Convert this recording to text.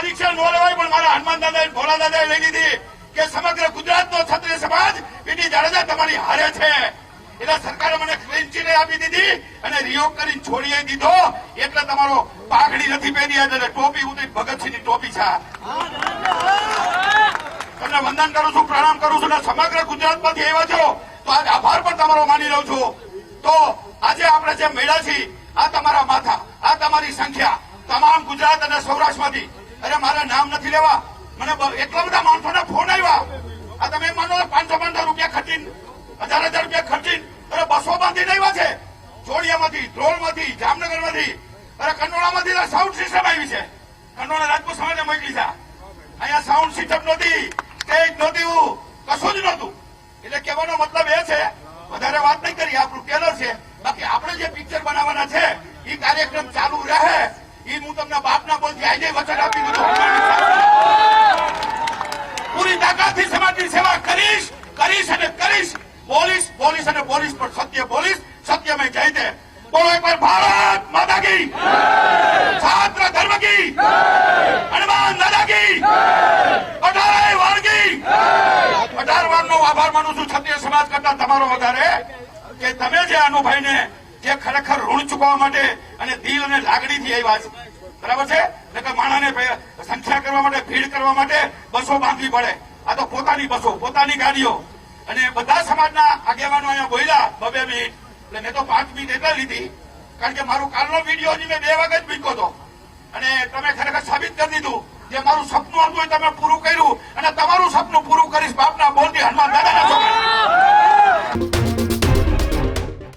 પરીક્ષા ન લેવાય પણ મારા હનુમાન દાદા ભોળા દાદા લઈ લીધી કે સમગ્ર ગુજરાતનો ક્ષત્રિય સમાજ પીટી જાડેજા તમારી હારે છે. એટલે સરકારે મને ક્લીન ચીટ આપી દીધી અને રિયોગ કરીને છોડી દીધો. એટલે તમારો પાઘડી નથી પહેરી અને ટોપી ઉતરી ભગતસિંહની ટોપી છે. તમને વંદન કરું છું, પ્રણામ કરું છું અને સમગ્ર ગુજરાતમાંથી આવ્યા છો, તો આજ આભાર પણ તમારો માની લઉં છું. તો આજે આપણે જે મેળા છીએ, આ તમારા માથા, આ તમારી સંખ્યા, તમામ ગુજરાત અને સૌરાષ્ટ્રમાંથી અરે મારા નામ નથી લેવા. મને એટલા બધા માણસોના ફોન આવ્યા. આ તમે માનો પાંચસો પાંચસો રૂપિયા ખર્ચીને, હજાર હજાર રૂપિયા ખર્ચીને, અરે બસો બાંધીને આવ્યા છે. જોડિયામાંથી ધ્રોલમાંથી જામનગરમાંથી, અરે કંડોળામાંથી સાઉન્ડ સિસ્ટમ આવી છે. કંડોળા રાજપૂત સમાજે મોકલી છે અહીંયા સાઉન્ડ સિસ્ટમ નહોતી સ્ટેજ નહોતી કશું જ નહોતું. એટલે કહેવાનો મતલબ એ છે, વધારે વાત નહીં કરી આપણું ટેલર છે. બાકી આપણે જે પિક્ચર બનાવવાના છે એ કાર્યક્રમ ચાલુ રહે. એ હું તમને બાપના બોલથી આજે વચન આપી પૂરી તાકાતથી સમાજની સેવા કરીશ કરીશ અને કરીશ. બોલીશ બોલીશ અને બોલીશ, પણ સત્ય બોલીશ. સત્યમય જય દે બોલો એક ભારત માતા કી. છાત્ર ધર્મ કી. હનુમાન દાદા કી. અઢાર વાર કી. અઢાર વાર નો આભાર માનું છું. ક્ષત્રિય સમાજ કરતા તમારો વધારે. કે તમે જે અનુભાઈને જે ખરેખર ઋણ ચૂકવવા માટે અને દિલ અને લાગણીથી આવ્યા છે. બરાબર છે? નકર માણાને સંખ્યા કરવા માટે, ભીડ કરવા માટે બસો બાંધવી પડે. આ તો પોતાની બસો, પોતાની ગાડીઓ. અને બધા સમાજના આગેવાનો અહીંયા બોલ્યા, બબે મિનિટ એટલે મેં તો પાંચ મિનિટ એટલા લીધી. કારણ કે મારું કાલનો વીડિયો હજી મેં બે જ મૂક્યો હતો. અને તમે ખરેખર સાબિત કરી દીધું જે મારું સપનું હતું એ તમે પૂરું કર્યું. અને તમારું સપનું પૂરું કરીશ બાપના બોલથી હનુમાન દાદાના